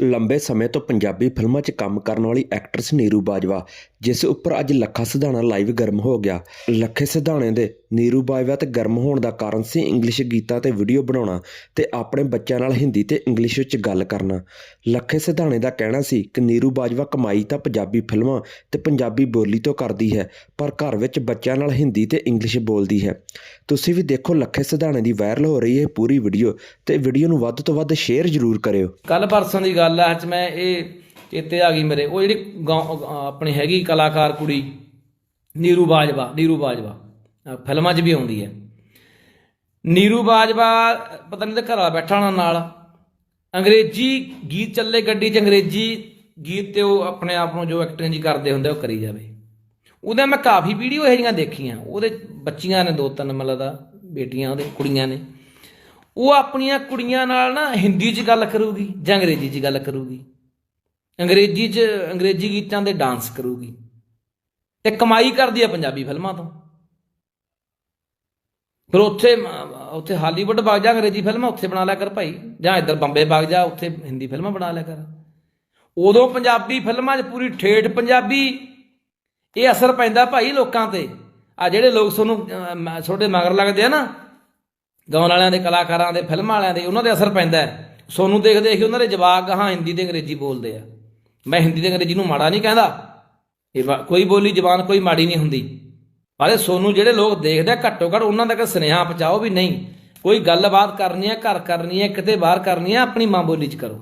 ਲੰਬੇ ਸਮੇਂ ਤੋਂ ਪੰਜਾਬੀ ਫਿਲਮਾਂ 'ਚ ਕੰਮ ਕਰਨ ਵਾਲੀ ਐਕਟਰਸ ਨੀਰੂ ਬਾਜਵਾ, ਜਿਸ ਉੱਪਰ ਅੱਜ ਲੱਖਾ ਸਿਧਾਣਾ ਲਾਈਵ ਗਰਮ ਹੋ ਗਿਆ। ਲੱਖੇ ਸਿਧਾਣੇ ਦੇ ਨੀਰੂ ਬਾਜਵਾ ਤੇ ਗਰਮ ਹੋਣ ਦਾ ਕਾਰਨ ਸੀ ਇੰਗਲਿਸ਼ ਗੀਤਾਂ ਤੇ ਵੀਡੀਓ ਬਣਾਉਣਾ ਤੇ ਆਪਣੇ ਬੱਚਿਆਂ ਨਾਲ ਹਿੰਦੀ ਤੇ ਇੰਗਲਿਸ਼ ਵਿੱਚ ਗੱਲ ਕਰਨਾ। ਲੱਖੇ ਸਿਧਾਣੇ ਦਾ ਕਹਿਣਾ ਸੀ ਕਿ ਨੀਰੂ ਬਾਜਵਾ ਕਮਾਈ ਤਾਂ ਪੰਜਾਬੀ ਫਿਲਮਾਂ ਤੇ ਪੰਜਾਬੀ ਬੋਲੀ ਤੋਂ ਕਰਦੀ ਹੈ, ਪਰ ਘਰ ਵਿੱਚ ਬੱਚਿਆਂ ਨਾਲ ਹਿੰਦੀ ਤੇ ਇੰਗਲਿਸ਼ ਬੋਲਦੀ ਹੈ। ਤੁਸੀਂ ਵੀ ਦੇਖੋ ਲੱਖੇ ਸਿਧਾਣੇ ਦੀ ਵਾਇਰਲ ਹੋ ਰਹੀ ਹੈ ਪੂਰੀ ਵੀਡੀਓ ਤੇ ਵੀਡੀਓ ਨੂੰ ਵੱਧ ਤੋਂ ਵੱਧ ਸ਼ੇਅਰ ਜ਼ਰੂਰ ਕਰਿਓ। ਕੱਲ ਪਰਸੋਂ ਦੀ ਗੱਲ ਹੈ ਅੱਜ ਮੈਂ ਇਹ ਚੇਤੇ ਆ ਗਈ ਮੇਰੇ, ਉਹ ਜਿਹੜੀ ਗਾਉਂ- ਆਪਣੀ ਹੈਗੀ ਕਲਾਕਾਰ ਕੁੜੀ, ਨੀਰੂ ਬਾਜਵਾ ਨੀਰੂ ਬਾਜਵਾ। ਫਿਲਮਾਂ 'ਚ ਵੀ ਆਉਂਦੀ ਹੈ। ਨੀਰੂ ਬਾਜਵਾ, ਪਤਾ ਨਹੀਂ ਤੇ ਘਰ ਵਾਲਾ ਬੈਠਾ ਹੋਣਾ ਨਾਲ। ਅੰਗਰੇਜ਼ੀ ਗੀਤ ਚੱਲੇ ਗੱਡੀ 'ਚ, ਅੰਗਰੇਜ਼ੀ ਗੀਤ ਤੇ ਉਹ ਆਪਣੇ ਆਪ ਨੂੰ ਜੋ ਐਕਟਿੰਗ ਜੀ ਕਰਦੇ ਹੁੰਦੇ ਉਹ ਕਰੀ ਜਾਵੇ। ਉਹਦੇ ਮੈਂ ਕਾਫੀ ਵੀਡੀਓ ਇਹੋ ਜਿਹੀਆਂ ਦੇਖੀਆਂ। ਉਹਦੇ ਬੱਚੀਆਂ ਨੇ ਦੋ ਤਿੰਨ, ਮਤਲਬ ਦਾ ਬੇਟੀਆਂ, ਉਹਦੇ ਕੁੜੀਆਂ ਨੇ। ਉਹ ਆਪਣੀਆਂ ਕੁੜੀਆਂ ਨਾਲ ਨਾ ਹਿੰਦੀ 'ਚ ਗੱਲ ਕਰੂਗੀ ਜਾਂ ਅੰਗਰੇਜ਼ੀ 'ਚ ਗੱਲ ਕਰੂਗੀ। ਅੰਗਰੇਜ਼ੀ 'ਚ, ਅੰਗਰੇਜ਼ੀ ਗੀਤਾਂ ਦੇ ਡਾਂਸ ਕਰੂਗੀ। ਤੇ ਕਮਾਈ ਕਰਦੀ ਆ ਪੰਜਾਬੀ ਫਿਲਮਾਂ ਤੋਂ। ਫਿਰ ਉੱਥੇ ਉੱਥੇ ਹਾਲੀਵੁੱਡ ਵਗ ਜਾ, ਅੰਗਰੇਜ਼ੀ ਫਿਲਮਾਂ ਉੱਥੇ ਬਣਾ ਲਿਆ ਕਰ ਭਾਈ। ਜਾਂ ਇੱਧਰ ਬੰਬੇ ਵਗ ਜਾ, ਉੱਥੇ ਹਿੰਦੀ ਫਿਲਮਾਂ ਬਣਾ ਲਿਆ ਕਰ। ਉਦੋਂ ਪੰਜਾਬੀ ਫਿਲਮਾਂ 'ਚ ਪੂਰੀ ਠੇਠ ਪੰਜਾਬੀ। ਇਹ ਅਸਰ ਪੈਂਦਾ ਭਾਈ ਲੋਕਾਂ ਤੇ। ਆ ਜਿਹੜੇ ਲੋਕ ਤੁਹਾਨੂੰ ਤੁਹਾਡੇ ਮਗਰ ਲੱਗਦੇ ਆ ਨਾ, ਗਾਉਣ ਵਾਲਿਆਂ ਦੇ, ਕਲਾਕਾਰਾਂ ਦੇ, ਫਿਲਮਾਂ ਵਾਲਿਆਂ ਦੇ, ਉਹਨਾਂ ਦੇ ਅਸਰ ਪੈਂਦਾ ਸੋਨੂੰ ਦੇਖ ਦੇਖ ਉਹਨਾਂ ਦੇ ਜਵਾਕ ਹਾਂ ਹਿੰਦੀ ਤੇ ਅੰਗਰੇਜ਼ੀ ਬੋਲਦੇ ਆ। ਮੈਂ ਹਿੰਦੀ ਤੇ ਅੰਗਰੇਜ਼ੀ ਨੂੰ ਮਾੜਾ ਨਹੀਂ ਕਹਿੰਦਾ। ਇਹ ਕੋਈ ਬੋਲੀ ਜ਼ਬਾਨ ਕੋਈ ਮਾੜੀ ਨਹੀਂ ਹੁੰਦੀ। ਪਰ ਇਹ ਸੋਨੂੰ, ਜਿਹੜੇ ਲੋਕ ਦੇਖਦੇ ਆ ਘੱਟੋ ਘੱਟ ਉਹਨਾਂ ਤੱਕ ਸੁਨੇਹਾ ਪਹੁੰਚਾਓ ਵੀ ਨਹੀਂ, ਕੋਈ ਗੱਲਬਾਤ ਕਰਨੀ ਹੈ, ਘਰ ਕਰਨੀ ਹੈ, ਕਿਤੇ ਬਾਹਰ ਕਰਨੀ ਹੈ, ਆਪਣੀ ਮਾਂ ਬੋਲੀ 'ਚ ਕਰੋ।